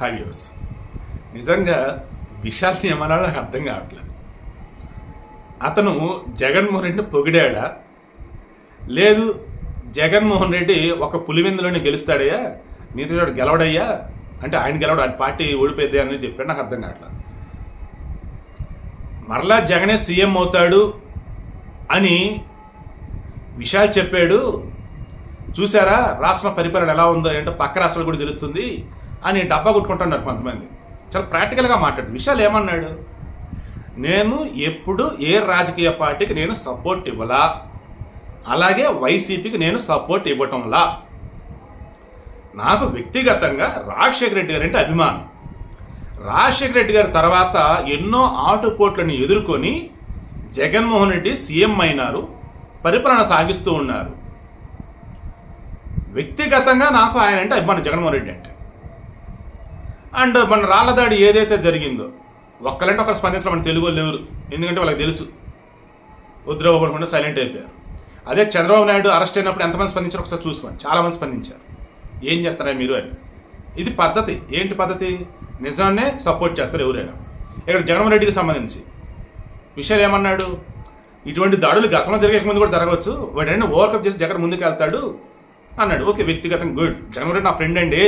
హ్యావ్యూర్స్ నిజంగా విశాల్ని ఏమన్నా నాకు అర్థం కావట్లేదు. అతను జగన్మోహన్ రెడ్డిని పొగిడాడా? లేదు జగన్మోహన్ రెడ్డి ఒక పులివెందులోనే గెలుస్తాడయ్యా నీతో చోట గెలవడయ్యా అంటే ఆయన గెలవడు ఆయన పార్టీ ఓడిపోద్ది అని చెప్పాడు నాకు అర్థం కావట్లేదు. మరలా జగనే సీఎం అవుతాడు అని విశాల్ చెప్పాడు. చూసారా రాష్ట్ర పరిపాలన ఎలా ఉందో ఏంటో పక్క రాష్ట్రాలు కూడా తెలుస్తుంది. అని డబ్బా కొట్టుకుంటున్నారు కొంతమంది. చాలా ప్రాక్టికల్గా మాట్లాడు. విశాల్ ఏమన్నాడు? నేను ఎప్పుడు ఏ రాజకీయ పార్టీకి నేను సపోర్ట్ ఇవ్వలా? అలాగే వైసీపీకి నేను సపోర్ట్ ఇవ్వటంలా? నాకు వ్యక్తిగతంగా రాజశేఖర రెడ్డి గారు అంటే అభిమానం. రాజశేఖర రెడ్డి గారి తర్వాత ఎన్నో ఆటుపోట్లను ఎదుర్కొని జగన్మోహన్ రెడ్డి సీఎం అయినారు పరిపాలన సాగిస్తూ ఉన్నారు. వ్యక్తిగతంగా నాకు ఆయన అంటే అభిమానం జగన్మోహన్ రెడ్డి అంటే. అండ్ మన రాళ్ళదాడి ఏదైతే జరిగిందో ఒక్కలంటే ఒకరు స్పందించడం మన తెలుగు వాళ్ళు లేరు ఎందుకంటే వాళ్ళకి తెలుసు. ఉద్రవపడకుండా సైలెంట్ అయిపోయారు. అదే చంద్రబాబు నాయుడు అరెస్ట్ అయినప్పుడు ఎంతమంది స్పందించారు ఒకసారి చూసుకోండి. చాలామంది స్పందించారు. ఏం చేస్తారా మీరు అని. ఇది పద్ధతి. ఏంటి పద్ధతి? నిజాన్నే సపోర్ట్ చేస్తారు ఎవరైనా. ఇక్కడ జగన్మోహన్ రెడ్డికి సంబంధించి విషయాలు ఏమన్నాడు? ఇటువంటి దాడులు గతంలో జరిగే ముందు కూడా జరగవచ్చు. వాడైనా ఓవర్కప్ చేసి జగన్ ముందుకు వెళ్తాడు అన్నాడు. ఓకే వ్యక్తిగతం గుడ్. జగన్మోహన్ రెడ్డి నా ఫ్రెండ్ అండి.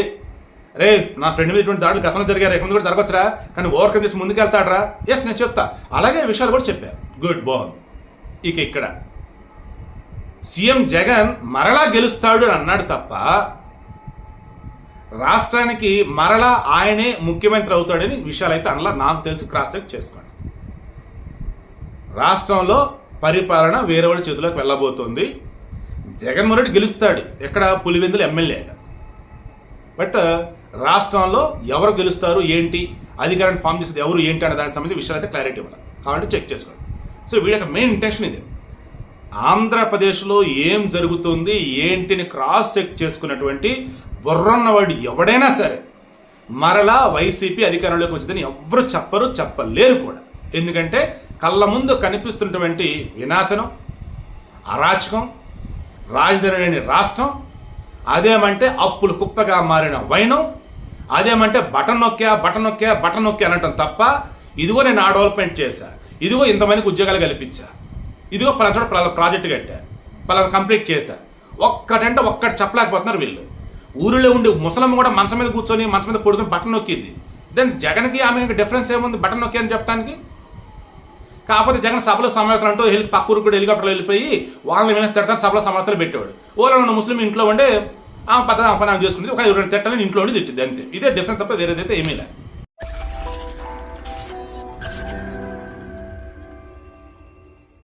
రే నా ఫ్రెండ్ మీద ఇటువంటి దాడులు గతంలో జరిగారు ఎక్కడ కూడా జరగవచ్చురా కానీ ఓవర్కమ్ చేసి ముందుకెళ్తాడరా. ఎస్ నేను చెప్తా. అలాగే విషయాలు కూడా చెప్పారు గుడ్ బాగుంది. ఇక ఇక్కడ. సీఎం జగన్ మరలా గెలుస్తాడు అని అన్నాడు తప్ప రాష్ట్రానికి మరలా ఆయనే ముఖ్యమంత్రి అవుతాడని విషయాలు అయితే అనలా నాకు తెలిసి. క్రాస్ చెక్ చేసుకోండి. రాష్ట్రంలో పరిపాలన వేరే వాళ్ళ చేతిలోకి వెళ్ళబోతోంది. జగన్మోహన్ రెడ్డి గెలుస్తాడు. ఎక్కడ? పులివెందులు ఎమ్మెల్యేగా. బట్ రాష్ట్రంలో ఎవరు గెలుస్తారు ఏంటి అధికారాన్ని ఫామ్ చేసేది ఎవరు ఏంటి అనే దానికి సంబంధించి విషయాలు అయితే క్లారిటీ ఇవ్వాలి. కాబట్టి చెక్ చేసుకోండి. సో వీడి యొక్క మెయిన్ ఇంటెన్షన్ ఇది. ఆంధ్రప్రదేశ్లో ఏం జరుగుతుంది ఏంటిని క్రాస్ చెక్ చేసుకున్నటువంటి బుర్రన్నవాడు ఎవడైనా సరే మరలా వైసీపీ అధికారంలోకి వచ్చిందని ఎవరు చెప్పరు చెప్పలేరు కూడా. ఎందుకంటే కళ్ళ ముందు కనిపిస్తున్నటువంటి వినాశనం అరాచకం రాజధాని లేని రాష్ట్రం అదేమంటే అప్పులు కుప్పగా మారిన వైనం అదేమంటే బటన్ నొక్కా బటన్ నొక్కా బటన్ నొక్కా అనటం తప్ప ఇదిగో నేను ఆ డెవలప్మెంట్ చేశా. ఇదిగో ఇంతమందికి ఉద్యోగాలు కల్పించా. ఇదిగో పలానా చోట పలానా ప్రాజెక్ట్ కట్టా. పలానా కంప్లీట్ చేశా. ఒక్కటంటే ఒక్కటి చెప్పలేకపోతున్నారు వీళ్ళు. ఊరిలో ఉండి ముసలమ్మ కూడా మంచం మీద కూర్చొని మంచం మీద పడుకొని బటన్ నొక్కింది. దెన్ జగన్కి ఆమె డిఫరెన్స్ ఏముంది? బటన్ నొక్కి అని చెప్పడానికి కాకపోతే జగన్ సభలో సమావేశాలు అంటూ హెలి పక్క ఊరికి కూడా హెలికాప్టర్లో వెళ్ళిపోయి వాళ్ళని ఏమైనా తిడతారు సభలో సమావేశాలు పెట్టేవాడు. ఓలా ఉన్న ముస్లిం ఇంట్లో ఉండే ఆ పద్ధతి అపనాం చేసుకుంది ఒక రెండు తిట్టాలని ఇంట్లోనే తిట్టింది అంతే. ఇదే డిఫరెన్స్ తప్ప వేరేదైతే ఏమీ లేదు.